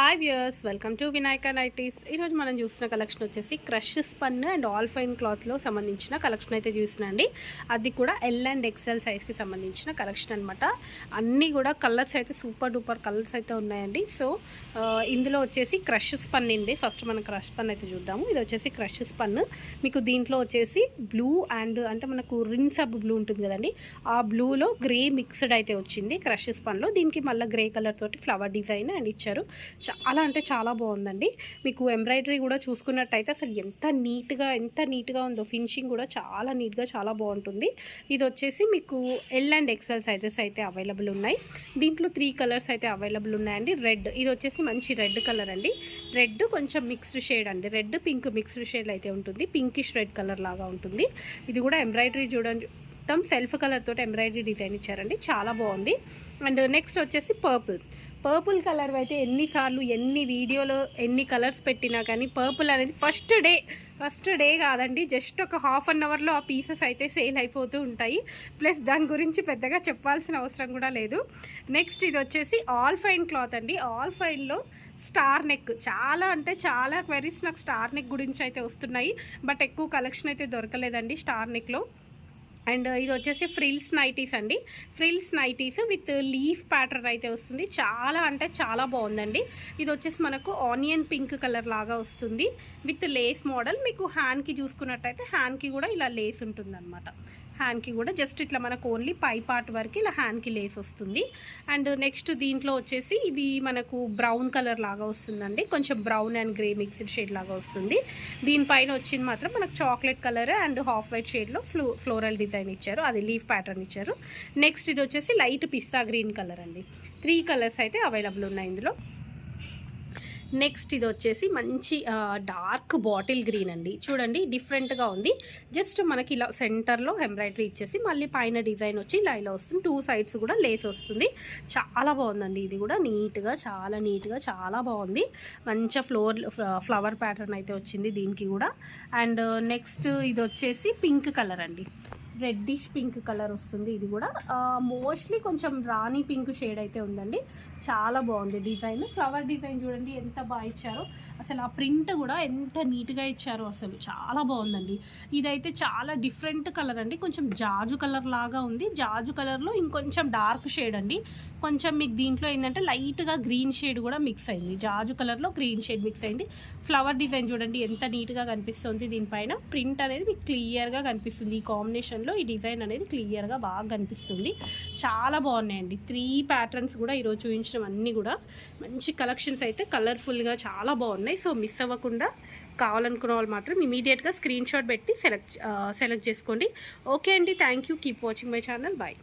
Hi viewers welcome to Vinayaka nighties ఈరోజు మనం చూసిన కలెక్షన్ వచ్చేసి crush spun and all fine క్లాత్లో సంబంధించిన కలెక్షన్ అయితే చూసినండి అది కూడా ఎల్ అండ్ ఎక్సెల్ సైజ్కి సంబంధించిన కలెక్షన్ అనమాట అన్నీ కూడా కలర్స్ అయితే సూపర్ డూపర్ కలర్స్ అయితే ఉన్నాయండి. సో ఇందులో వచ్చేసి క్రష్ స్పన్ ఉంది ఫస్ట్ మనం క్రష్ స్పన్ అయితే చూద్దాము. ఇది వచ్చేసి క్రష్ స్పన్ మీకు దీంట్లో వచ్చేసి బ్లూ అండ్ అంటే మనకు రిన్ సబ్ బ్లూ ఉంటుంది కదండి. ఆ బ్లూలో గ్రే మిక్స్డ్ అయితే వచ్చింది క్రష్ స్పన్లో దీనికి మళ్ళీ గ్రే కలర్ తోటి ఫ్లవర్ డిజైన్ అండ్ ఇచ్చారు. చాలా అంటే చాలా బాగుందండి. మీకు ఎంబ్రాయిడరీ కూడా చూసుకున్నట్టయితే అసలు ఎంత నీట్గా ఎంత నీట్గా ఉందో ఫినిషింగ్ కూడా చాలా నీట్గా చాలా బాగుంటుంది. ఇది వచ్చేసి మీకు ఎల్ అండ్ ఎక్సెల్ సైజెస్ అయితే అవైలబుల్ ఉన్నాయి. దీంట్లో త్రీ కలర్స్ అయితే అవైలబుల్ ఉన్నాయండి. రెడ్ ఇది వచ్చేసి మంచి రెడ్ కలర్ అండి. రెడ్ కొంచెం మిక్స్డ్ షేడ్ అండి. రెడ్ పింక్ మిక్స్డ్ షేడ్ అయితే ఉంటుంది. పింకిష్ రెడ్ కలర్ లాగా ఉంటుంది. ఇది కూడా ఎంబ్రాయిడరీ చూడండి. మొత్తం సెల్ఫ్ కలర్ తోటి ఎంబ్రాయిడరీ డిజైన్ ఇచ్చారండి. చాలా బాగుంది. అండ్ నెక్స్ట్ వచ్చేసి పర్పుల్ పర్పుల్ కలర్ అయితే ఎన్నిసార్లు ఎన్ని వీడియోలో ఎన్ని కలర్స్ పెట్టినా కానీ పర్పుల్ అనేది ఫస్ట్ డే ఫస్ట్ డే కాదండి జస్ట్ ఒక హాఫ్ అన్ అవర్లో ఆ పీసెస్ అయితే సేల్ అయిపోతూ ఉంటాయి. ప్లస్ దాని గురించి పెద్దగా చెప్పాల్సిన అవసరం కూడా లేదు. నెక్స్ట్ ఇది వచ్చేసి ఆల్ ఫైన్ క్లాత్ అండి. ఆల్ ఫైన్లో స్టార్ నెక్ చాలా అంటే చాలా క్వెరీస్ నాకు స్టార్ నెక్ గురించి అయితే వస్తున్నాయి. బట్ ఎక్కువ కలెక్షన్ అయితే దొరకలేదండి స్టార్ నెక్లో అండ్ ఇది వచ్చేసి ఫ్రిల్స్ నైటీస్ అండి. Frills nighties with leaf pattern అయితే వస్తుంది. చాలా అంటే చాలా బాగుందండి. ఇది వచ్చేసి మనకు ఆనియన్ పింక్ కలర్ లాగా వస్తుంది. With lace model. మీకు హ్యాండ్కి చూసుకున్నట్టయితే హ్యాండ్కి కూడా ఇలా లేస్ ఉంటుంది అనమాట హ్యాండ్కి కూడా జస్ట్ ఇట్లా మనకు ఓన్లీ పై పార్ట్ వరకు ఇలా హ్యాండ్కి లేస్ వస్తుంది. అండ్ నెక్స్ట్ దీంట్లో వచ్చేసి ఇది మనకు బ్రౌన్ కలర్ లాగా వస్తుందండి. కొంచెం brown and grey mixed shade లాగా వస్తుంది. దీనిపైన వచ్చింది మాత్రం మనకు chocolate colour and half white షేడ్లో ఫ్లో ఫ్లోరల్ డిజైన్ ఇచ్చారు. అది లీఫ్ ప్యాటర్న్ ఇచ్చారు. నెక్స్ట్ ఇది వచ్చేసి లైట్ పిస్తా గ్రీన్ కలర్ అండి. త్రీ కలర్స్ అయితే అవైలబుల్ ఉన్నాయి ఇందులో. నెక్స్ట్ ఇది వచ్చేసి మంచి డార్క్ బాటిల్ గ్రీన్ అండి. చూడండి డిఫరెంట్గా ఉంది. జస్ట్ మనకి ఇలా సెంటర్లో ఎంబ్రాయిడరీ ఇచ్చేసి మళ్ళీ పైన డిజైన్ వచ్చి ఇలా ఇలా వస్తుంది. టూ సైడ్స్ కూడా లేస్ వస్తుంది. చాలా బాగుందండి. ఇది కూడా నీట్గా చాలా నీట్గా చాలా బాగుంది. మంచిగా ఫ్లోర్ ఫ్లవర్ ప్యాటర్న్ అయితే వచ్చింది దీనికి కూడా. అండ్ నెక్స్ట్ ఇది వచ్చేసి పింక్ కలర్ అండి. రెడ్డిష్ పింక్ కలర్ వస్తుంది ఇది కూడా. మోస్ట్లీ కొంచెం రాణి పింక్ షేడ్ అయితే ఉందండి. చాలా బాగుంది డిజైన్. ఫ్లవర్ డిజైన్ చూడండి ఎంత బాగా ఇచ్చారో. అసలు ఆ ప్రింట్ కూడా ఎంత నీట్గా ఇచ్చారో అసలు చాలా బాగుందండి. ఇదైతే చాలా డిఫరెంట్ కలర్ అండి. కొంచెం జాజు కలర్ లాగా ఉంది. జాజు కలర్లో ఇంకొంచెం డార్క్ షేడ్ అండి. కొంచెం మీకు దీంట్లో ఏంటంటే లైట్గా గ్రీన్ షేడ్ కూడా మిక్స్ అయింది. జాజు కలర్లో గ్రీన్ షేడ్ మిక్స్ అయింది. ఫ్లవర్ డిజైన్ చూడండి ఎంత నీట్గా కనిపిస్తుంది దీనిపైన. ప్రింట్ అనేది మీకు క్లియర్గా కనిపిస్తుంది ఈ కాంబినేషన్లో ఈ డిజైన్ అనేది క్లియర్గా బాగా కనిపిస్తుంది. చాలా బాగున్నాయండి. త్రీ ప్యాటర్న్స్ కూడా ఈరోజు చూపించడం అన్నీ కూడా మంచి కలెక్షన్స్ అయితే కలర్ఫుల్గా చాలా బాగున్నాయి. సో మిస్ అవ్వకుండా కావాలనుకున్న వాళ్ళు మాత్రం ఇమీడియట్గా స్క్రీన్ షాట్ పెట్టి సెలెక్ట్ సెలెక్ట్ చేసుకోండి. ఓకే అండి. Thank you keep watching my channel. Bye